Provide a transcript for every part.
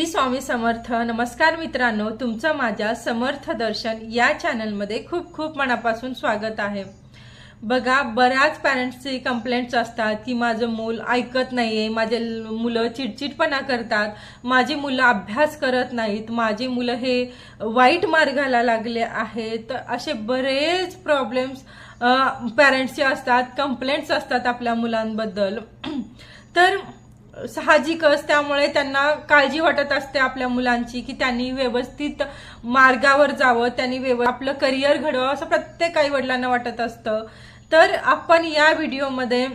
श्री स्वामी समर्थ नमस्कार मित्रांनो तुमचं माझ्या समर्थ दर्शन या चॅनलमध्ये खूप खूप मनापासून स्वागत आहे. बघा बऱ्याच पॅरेंट्सचे कंप्लेंट्स असतात की माझं मूल ऐकत नाही आहे माझे ल- मुलं चिडचिडपणा करतात माझी मुलं अभ्यास करत नाहीत माझी मुलं हे वाईट मार्गाला लागले आहेत. असे बरेच प्रॉब्लेम्स पॅरेंट्सचे असतात कंप्लेंट्स असतात आपल्या मुलांबद्दल. तर साहजिकच त्यामुळे त्यांना काळजी वाटत असते आपल्या मुलांची की त्यांनी व्यवस्थित मार्गावर जावं त्यांनी व्यव आपलं करिअर घडवावं असं प्रत्येक आई वडिलांना वाटत असतं. तर आपण या व्हिडिओमध्ये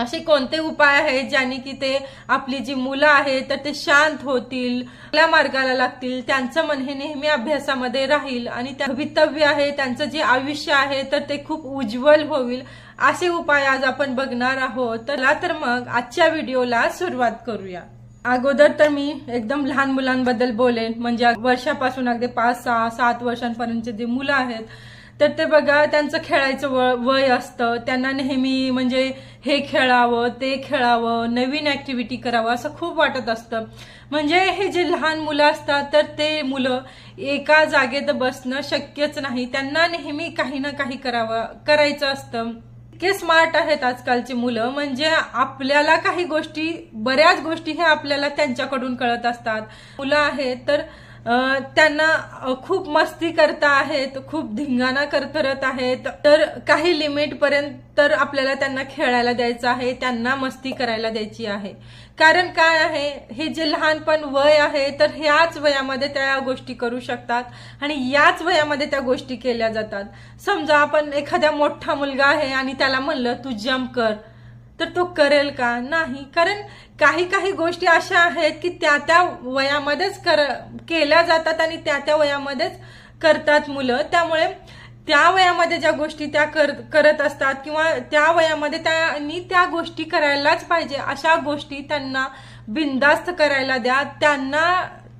असे कोणते उपाय आहेत ज्याने की ते आपली जी मुलं आहेत तर ते शांत होतील आपल्या मार्गाला लागतील त्यांचं मन हे नेहमी अभ्यासामध्ये राहील आणि त्या भवितव्य आहे त्यांचं जे आयुष्य आहे तर ते खूप उज्ज्वल होईल. असे उपाय आज आपण बघणार आहोत. तर चला तर मग आजच्या व्हिडिओला सुरुवात करूया. अगोदर तर मी एकदम लहान मुलांबद्दल बोलेन. म्हणजे वर्षापासून अगदी पाच सहा सात वर्षांपर्यंतचे जे मुलं आहेत तर ते बघा त्यांचं खेळायचं व- वय असतं. त्यांना नेहमी म्हणजे हे खेळावं ते खेळावं नवीन ऍक्टिव्हिटी करावं असं खूप वाटत असतं. म्हणजे हे जे लहान मुलं असतात तर ते मुलं एका जागेत बसणं शक्यच नाही. त्यांना नेहमी काही ना काही करावं करायचं असतं. इतके स्मार्ट आहेत आजकालची मुलं. म्हणजे आपल्याला काही गोष्टी बऱ्याच गोष्टी हे आपल्याला त्यांच्याकडून कळत असतात. मुलं आहेत तर त्यांना खूप मस्ती करता आहेत खूप धिंगाणा करत आहेत. तर काही लिमिट पर्यंत तर आपल्याला त्यांना खेळायला द्यायचं आहे त्यांना मस्ती करायला द्यायची आहे. कारण काय आहे हे जे लहानपण वय आहे तर ह्याच वयामध्ये त्या गोष्टी करू शकतात आणि याच वयामध्ये त्या गोष्टी केल्या जातात. समजा आपण एखाद्या मोठा मुलगा आहे आणि त्याला म्हणलं तू जम्प कर. तर तो करेल का? नाही. कारण काही काही गोष्टी अशा आहेत की त्या त्या वयामध्येच कर केल्या जातात आणि त्या त्या वयामध्येच करतात मुलं. त्यामुळे त्या वयामध्ये ज्या गोष्टी त्या कर करत असतात किंवा त्या वयामध्ये त्यांनी त्या गोष्टी करायलाच पाहिजे अशा गोष्टी त्यांना बिनधास्त करायला द्या. त्यांना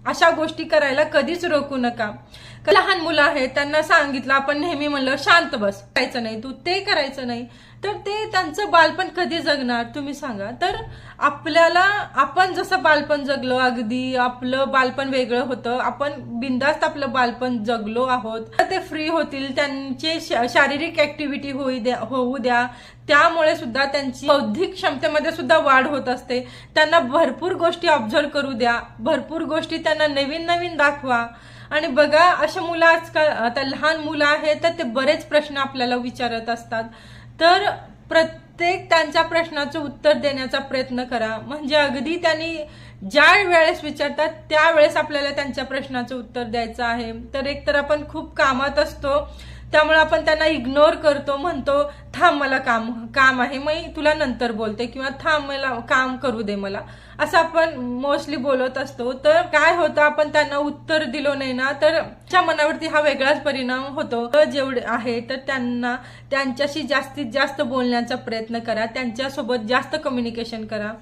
अशा गोष्टी करायला कधीच रोखू नका. लहान मुलं आहेत त्यांना सांगितलं आपण नेहमी म्हणलं शांत बस. करायचं नाही तू ते करायचं नाही. तर ते त्यांचं बालपण कधी जगणार तुम्ही सांगा. तर आपल्याला आपण जसं बालपण जगलो अगदी आपलं बालपण वेगळं होतं. आपण बिंदास्त आपलं बालपण जगलो आहोत. तर ते फ्री होतील त्यांचे शारीरिक ऍक्टिव्हिटी होऊ द्या होऊ द्या. त्यामुळे सुद्धा त्यांची बौद्धिक क्षमतेमध्ये सुद्धा वाढ होत असते. त्यांना भरपूर गोष्टी ऑब्झर्व करू द्या. भरपूर गोष्टी त्यांना नवीन नवीन दाखवा. आणि बघा अशा मुलं आजकाल आता लहान मुलं आहेत तर ते बरेच प्रश्न आपल्याला विचारत असतात. तर प्रत्येक त्यांच्या प्रश्नाचं उत्तर देण्याचा प्रयत्न करा. म्हणजे अगदी त्यांनी ज्या वेळेस विचारतात त्यावेळेस आपल्याला त्यांच्या प्रश्नाचं उत्तर द्यायचं आहे. तर एकतर आपण खूप कामात असतो त्यामुळे आपण त्यांना इग्नोर करतो म्हणतो थांब मला काम काम आहे मग तुला नंतर बोलते किंवा थांब मला काम करू दे मला. असं आपण मोस्टली बोलत असतो. तर काय होतं आपण त्यांना उत्तर दिलो नाही ना तर त्या मनावरती हा वेगळाच परिणाम होतो. तर जेवढे आहे तर त्यांना त्यांच्याशी जास्तीत जास्त बोलण्याचा प्रयत्न करा त्यांच्यासोबत जास्त कम्युनिकेशन करा.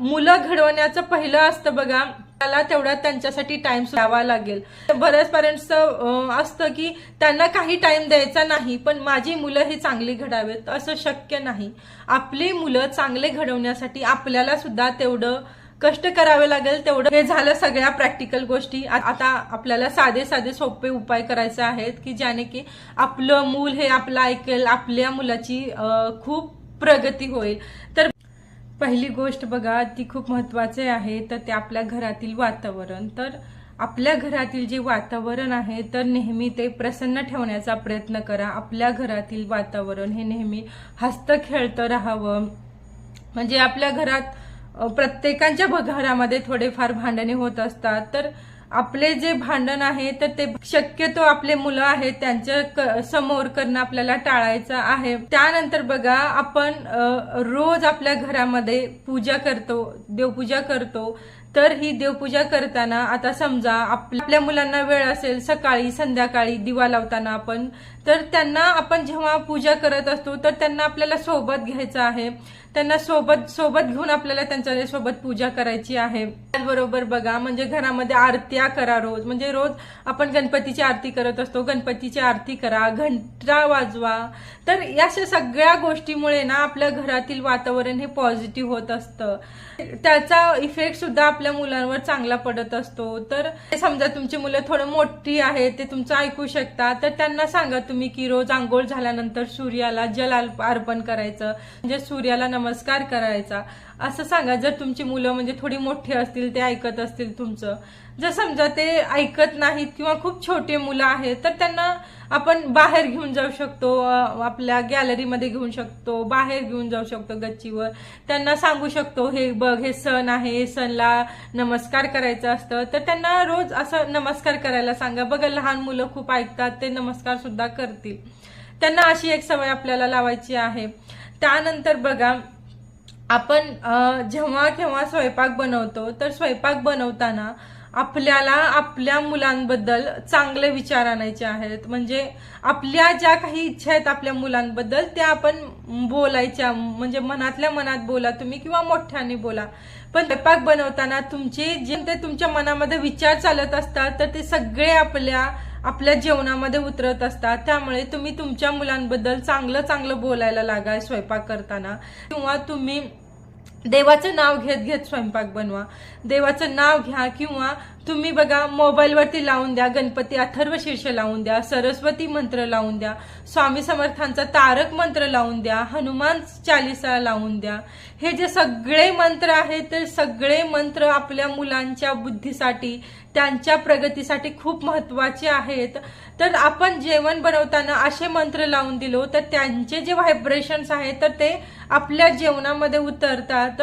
मुलं घडवण्याचं पहिलं असतं बघा त्याला तेवढा त्यांच्यासाठी टाइम द्यावा लागेल. बऱ्याच पॅरेंट्सचं असतं की त्यांना काही टाइम द्यायचा नाही पण माझी मुलं हे चांगली घडावेत असं शक्य नाही. आपली मुलं चांगले घडवण्यासाठी आपल्याला सुद्धा तेवढं कष्ट करावे लागेल तेवढं हे झालं सगळ्या प्रॅक्टिकल गोष्टी. आता आपल्याला साधे साधे सोपे उपाय करायचे आहेत की ज्याने की आपलं मूल हे आपलं ऐकेल आपल्या मुलाची खूप प्रगती होईल. तर पहिली गोष्ट बघा ती खूप महत्त्वाचे आहे. तर ते आपल्या घरातील वातावरण. तर आपल्या घरातील जे वातावरण आहे तर नेहमी ते प्रसन्न ठेवण्याचा प्रयत्न करा. आपल्या घरातील वातावरण हे नेहमी हस्त खेळतं राहावं. म्हणजे आपल्या घरात प्रत्येकाच्या घरामध्ये थोडेफार भांडणे होत असतात. तर आपले जे भांडण आहे तर ते शक्यतो आपले मुलं आहेत त्यांच्यासमोर करणं आपल्याला टाळायचं आहे. त्यानंतर बघा आपण रोज आपल्या घरामध्ये पूजा करतो देवपूजा करतो. तर ही देवपूजा करताना आता समजा आपल्या मुलांना वेळ असेल सकाळी संध्याकाळी दिवा लावताना आपण तर त्यांना आपण जेव्हा पूजा करत असतो तर त्यांना आपल्याला सोबत घ्यायचं आहे. त्यांना सोबत सोबत घेऊन आपल्याला त्यांच्यासोबत पूजा करायची आहे. त्याचबरोबर बघा म्हणजे घरामध्ये आरत्या करा रोज. म्हणजे रोज आपण गणपतीची आरती करत असतो. गणपतीची आरती करा घंटा वाजवा. तर या अशा सगळ्या गोष्टीमुळे ना आपल्या घरातील वातावरण हे पॉझिटिव्ह होत असतं. त्याचा इफेक्ट सुद्धा आपल्या मुलांवर चांगला पडत असतो. तर समजा तुमची मुलं थोडं मोठी आहेत ते तुमचं ऐकू शकता तर त्यांना सांगा तुम्ही की रोज आंघोळ झाल्यानंतर सूर्याला जल अर्पण करायचं. म्हणजे सूर्याला नमस्कार करायचा. असं सांगा जर तुमची मुलं म्हणजे थोडी मोठी असतील ते ऐकत असतील तुमचं. जर समजा ते ऐकत नाहीत किंवा खूप छोटे मुलं आहेत तर त्यांना आपण बाहेर घेऊन जाऊ शकतो आपल्या गॅलरीमध्ये घेऊन शकतो बाहेर घेऊन जाऊ शकतो गच्चीवर. त्यांना सांगू शकतो हे बघ हे सण आहे हे सणला नमस्कार करायचं असतं. तर त्यांना रोज असं नमस्कार करायला सांगा. बघा लहान मुलं खूप ऐकतात ते नमस्कार सुद्धा करतील. त्यांना अशी एक सवय आपल्याला लावायची आहे. त्यानंतर बघा आपण जेव्हा केव्हा स्वयंपाक बनवतो तर स्वयंपाक बनवताना आपल्याला आपल्या मुलांबद्दल चांगले विचार आणायचे आहेत. म्हणजे आपल्या ज्या काही इच्छा आहेत आपल्या मुलांबद्दल त्या आपण बोलायच्या म्हणजे मनातल्या मनात बोला तुम्ही किंवा मोठ्याने बोला. पण स्वयंपाक बनवताना तुमचे जे ते तुमच्या मनामध्ये विचार चालत असतात तर ते सगळे आपल्या आपल्या जेवणामध्ये उतरत असतात. त्यामुळे तुम्ही तुमच्या मुलांबद्दल चांगलं चांगलं बोलायला लागा स्वयंपाक करताना. किंवा तुम्ही देवाचं नाव घेत घेत स्वयंपाक बनवा. देवाचं नाव घ्या किंवा तुम्ही बघा मोबाईलवरती लावून द्या गणपती अथर्व शीर्ष लावून द्या सरस्वती मंत्र लावून द्या स्वामी समर्थांचा तारक मंत्र लावून द्या हनुमान चालिसा लावून द्या. हे जे सगळे मंत्र आहेत ते सगळे मंत्र आपल्या मुलांच्या बुद्धीसाठी त्यांच्या प्रगतीसाठी खूप महत्त्वाचे आहेत. तर आपण जेवण बनवताना असे मंत्र लावून दिलो तर त्यांचे जे व्हायब्रेशन्स आहेत तर ते आपल्या जेवणामध्ये उतरतात.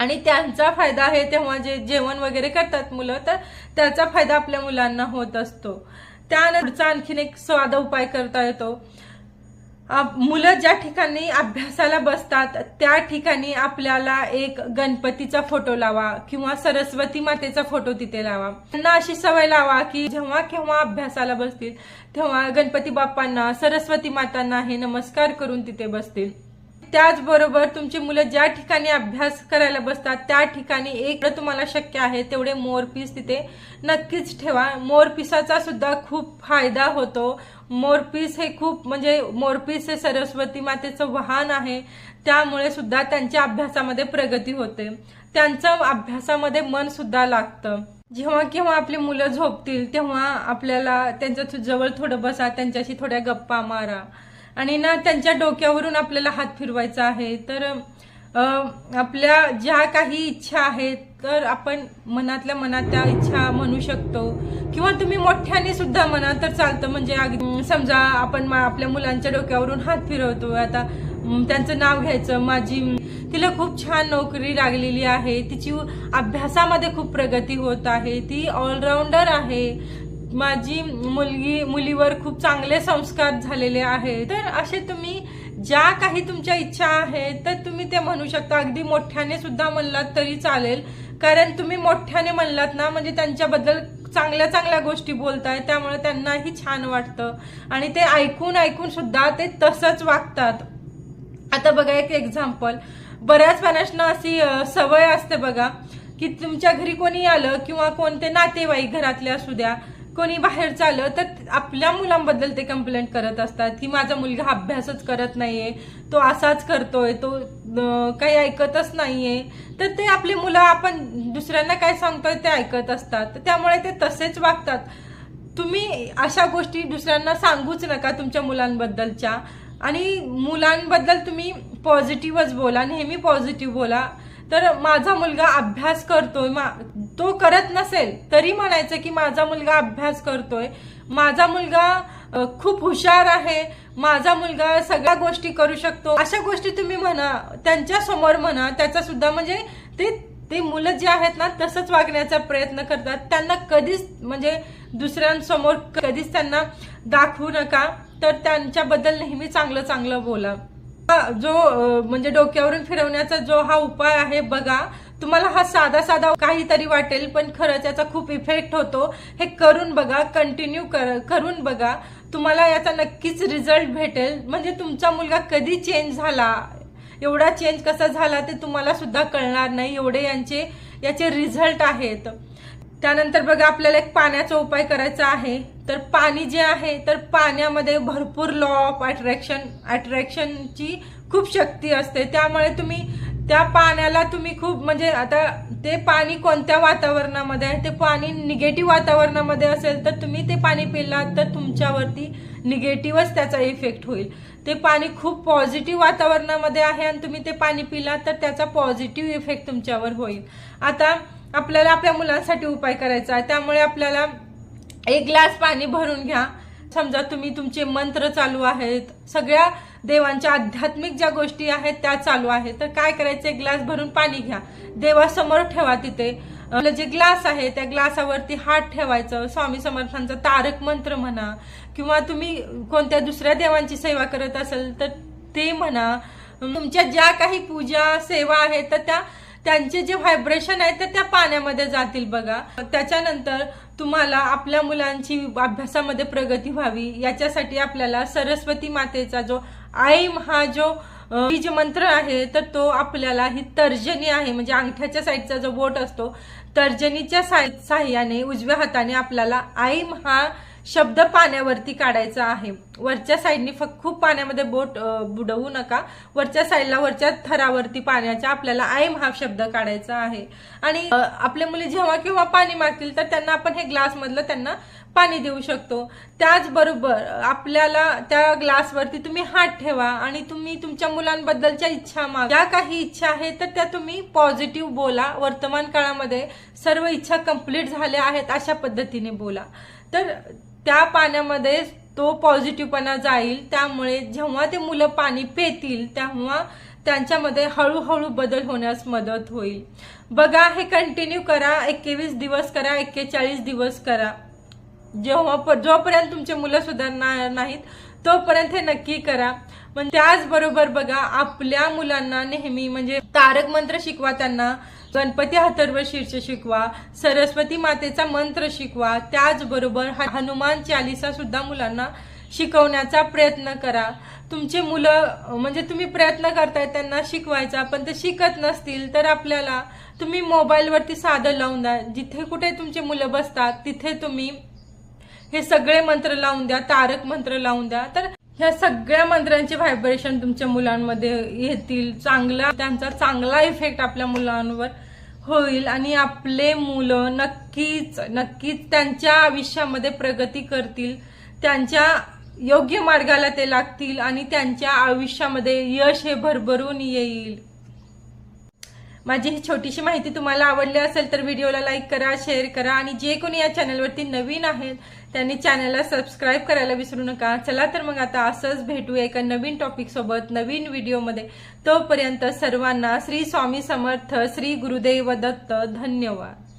आणि त्यांचा फायदा आहे तेव्हा जे जेवण वगैरे करतात मुलं तर त्याचा फायदा आपल्या मुलांना होत असतो. त्यानंतरचा आणखीन एक साधा उपाय करता येतो. मुलं ज्या ठिकाणी अभ्यासाला बसतात त्या ठिकाणी आपल्याला एक गणपतीचा फोटो लावा किंवा सरस्वती मातेचा फोटो तिथे लावा. त्यांना अशी सवय लावा की जेव्हा केव्हा अभ्यासाला बसतील तेव्हा गणपती बाप्पांना सरस्वती मातांना हे नमस्कार करून तिथे बसतील. त्याचबरोबर तुमची मुलं ज्या ठिकाणी अभ्यास करायला बसतात त्या ठिकाणी एक तुम्हाला शक्य आहे तेवढे मोरपीस तिथे नक्कीच ठेवा. मोरपिसाचा सुद्धा खूप फायदा होतो. मोरपीस हे खूप म्हणजे मोरपीस हे सरस्वती मातेचं वाहन आहे. त्यामुळे सुद्धा त्यांच्या अभ्यासामध्ये प्रगती होते. त्यांचं अभ्यासामध्ये मन सुद्धा लागतं. जेव्हा केव्हा आपली मुलं झोपतील तेव्हा आपल्याला त्यांच्या जवळ थोडं बसा त्यांच्याशी थोड्या गप्पा मारा. आणि ना त्यांच्या डोक्यावरून आपल्याला हात फिरवायचा आहे. तर आपल्या ज्या काही इच्छा आहेत तर आपण मनातल्या मनात त्या इच्छा म्हणू शकतो. किंवा तुम्ही मोठ्याने सुद्धा म्हणा तर चालतं. म्हणजे समजा आपण आपल्या मुलांच्या डोक्यावरून हात फिरवतो आता त्यांचं नाव घ्यायचं. माझी तिला खूप छान नोकरी लागलेली आहे. तिची अभ्यासामध्ये खूप प्रगती होत आहे. ती ऑलराऊंडर आहे. माझी मुलगी मुलीवर खूप चांगले संस्कार झालेले आहेत. तर असे तुम्ही ज्या काही तुमच्या इच्छा आहेत तर तुम्ही ते म्हणू शकता. अगदी मोठ्याने सुद्धा म्हणलात तरी चालेल. कारण तुम्ही मोठ्याने म्हणलात ना म्हणजे त्यांच्याबद्दल चांगल्या चांगल्या गोष्टी बोलताय त्यामुळे त्यांनाही छान वाटतं. आणि ते ऐकून ऐकून सुद्धा ते तसंच वागतात. आता बघा एक एक्झाम्पल बऱ्याच पाण्याशनं अशी सवय असते बघा की तुमच्या घरी कोणी आलं किंवा कोणते नातेवाईक घरातले असू द्या कोणी बाहेर चालं तर आपल्या मुलांबद्दल ते कंप्लेंट करत असतात की माझा मुलगा अभ्यासच करत नाहीये तो असाच करतोय तो काही ऐकतच नाहीये. तर ते आपली मुलं आपण दुसऱ्यांना काय सांगतोय ते ऐकत असतात. तर त्यामुळे ते तसेच वागतात. तुम्ही अशा गोष्टी दुसऱ्यांना सांगूच नका तुमच्या मुलांबद्दलच्या. आणि मुलांबद्दल तुम्ही पॉझिटिव्हच बोला नेहमी पॉझिटिव्ह बोला. तर माझा मुलगा अभ्यास करतोय मा तो करत नसेल तरी म्हणायचं की माझा मुलगा अभ्यास करतोय. माझा मुलगा खूप हुशार आहे. माझा मुलगा सगळ्या गोष्टी करू शकतो. अशा गोष्टी तुम्ही म्हणा त्यांच्यासमोर म्हणा त्याचा सुद्धा म्हणजे ते ते मुलं जे आहेत ना तसंच वागण्याचा प्रयत्न करतात. त्यांना कधीच म्हणजे दुसऱ्यांसमोर कधीच त्यांना दाखवू नका. तर त्यांच्याबद्दल नेहमी चांगलं चांगलं बोला. जो म्हणजे डोक्यावरून फिरवण्याचा जो हा उपाय आहे बघा. तुम्हाला हा साधा साधा काहीतरी वाटेल पण खरंच याचा खूप इफेक्ट होतो. हे करून बघा कंटिन्यू कर करून बघा. तुम्हाला याचा नक्कीच रिझल्ट भेटेल. म्हणजे तुमचा मुलगा कधी चेंज झाला? एवढा चेंज कसा झाला ते तुम्हाला सुद्धा कळणार नाही. एवढे यांचे याचे रिझल्ट आहेत. त्यानंतर बघा आपल्याला एक पाण्याचा उपाय करायचा आहे. तर पाणी जे आहे तर पाण्यामध्ये भरपूर लॉ ऑफ अट्रॅक्शन अट्रॅक्शनची खूप शक्ती असते. त्यामुळे तुम्ही त्या पाण्याला तुम्ही खूप म्हणजे आता ते पाणी कोणत्या वातावरणामध्ये आहे? ते पाणी निगेटिव्ह वातावरणामध्ये असेल तर तुम्ही ते पाणी पिलात तर तुमच्यावरती निगेटिव्हच त्याचा इफेक्ट होईल. ते पाणी खूप पॉझिटिव्ह वातावरणामध्ये आहे आणि तुम्ही ते पाणी पिलात तर त्याचा पॉझिटिव्ह इफेक्ट तुमच्यावर होईल. आता आपल्याला आपल्या मुलांसाठी उपाय करायचा आहे. त्यामुळे आपल्याला एक ग्लास पाणी भरून घ्या. समजा तुम्ही तुमचे मंत्र चालू आहेत सगळ्या देवांच्या आध्यात्मिक ज्या गोष्टी आहेत त्या चालू आहेत तर काय करायचं? एक ग्लास भरून पाणी घ्या. देवासमोर ठेवा तिथे. जे ग्लास आहे त्या ग्लासावरती हात ठेवायचं. स्वामी समर्थांचा तारक मंत्र म्हणा किंवा तुम्ही कोणत्या दुसऱ्या देवांची सेवा करत असेल तर ते म्हणा. तुमच्या ज्या काही पूजा सेवा आहेत तर त्या त्यांचे जे व्हायब्रेशन आहेत तर त्या पाण्यामध्ये जातील बघा. त्याच्यानंतर तुम्हाला आपल्या मुलांची अभ्यासामध्ये प्रगती व्हावी याच्यासाठी आपल्याला सरस्वती मातेचा जो आईम हा जो बीज मंत्र आहे तर तो आपल्याला ही तर्जनी आहे. म्हणजे अंगठ्याच्या साईडचा जो बोट असतो तर्जनीच्या साई- साह्याने उजव्या हाताने आपल्याला आईम हा शब्द पाण्यावरती काढायचा आहे. वरच्या साईडनी फक्त खूप पाण्यामध्ये बोट बुडवू नका. वरच्या साईडला वरच्या थरावरती पाण्याच्या आपल्याला आयम हा शब्द काढायचा आहे. आणि आपल्या आपले मुली जेव्हा केव्हा पाणी मागतील तर त्यांना आपण हे ग्लास मधलं त्यांना पाणी देऊ शकतो. त्याचबरोबर आपल्याला त्या ग्लासवरती तुम्ही हात ठेवा आणि तुम्ही तुमच्या मुलांबद्दलच्या इच्छा माग. ज्या काही इच्छा आहेत तर त्या तुम्ही पॉझिटिव्ह बोला. वर्तमान काळामध्ये सर्व इच्छा कंप्लीट झाल्या आहेत अशा पद्धतीने बोला. तर त्या पाण्यामध्ये तो पॉझिटिव्हपणा जाईल त्यामुळे जेव्हा ते मुलं पाणी पेतील तेव्हा त्यांच्यामध्ये हळूहळू बदल होण्यास मदत होईल. बघा हे कंटिन्यू करा एकेवीस दिवस करा एक्केचाळीस दिवस करा. जेव्हा जोपर्यंत तुमचे मुलं सुधारणार नाहीत तोपर्यंत हे नक्की करा. पण त्याचबरोबर बघा आपल्या मुलांना नेहमी म्हणजे तारक मंत्र शिकवा त्यांना गणपती हथर्व शीर्ष शिकवा सरस्वती मातेचा मंत्र शिकवा त्याचबरोबर हनुमान चालिसा सुद्धा मुलांना शिकवण्याचा प्रयत्न करा. तुमचे मुलं म्हणजे तुम्ही प्रयत्न करताय त्यांना शिकवायचा पण ते शिकत नसतील तर आपल्याला तुम्ही मोबाईलवरती साधं लावून द्या. जिथे कुठे तुमचे मुलं बसतात तिथे तुम्ही हे सगळे मंत्र लावून द्या तारक मंत्र लावून द्या. तर ह्या सगळ्या मंत्रांचे व्हायब्रेशन तुमच्या मुलांमध्ये येतील. चांगला त्यांचा चांगला इफेक्ट आपल्या मुलांवर होईल आणि आपले मुलं नक्कीच नक्कीच त्यांच्या आयुष्यामध्ये प्रगती करतील. त्यांच्या योग्य मार्गाला ते लागतील आणि त्यांच्या आयुष्यामध्ये यश हे भरभरून येईल. माझी ही छोटीशी माहिती तुम्हाला आवडली असेल तर व्हिडिओला लाईक करा शेअर करा आणि जे कोणी या चॅनलवरती नवीन आहेत त्यांनी चॅनलला सबस्क्राईब करायला विसरू नका. चला तर मग आता असंच भेटूया एका नवीन टॉपिकसोबत नवीन व्हिडिओमध्ये. तोपर्यंत सर्वांना श्री स्वामी समर्थ श्री गुरुदेव दत्त धन्यवाद.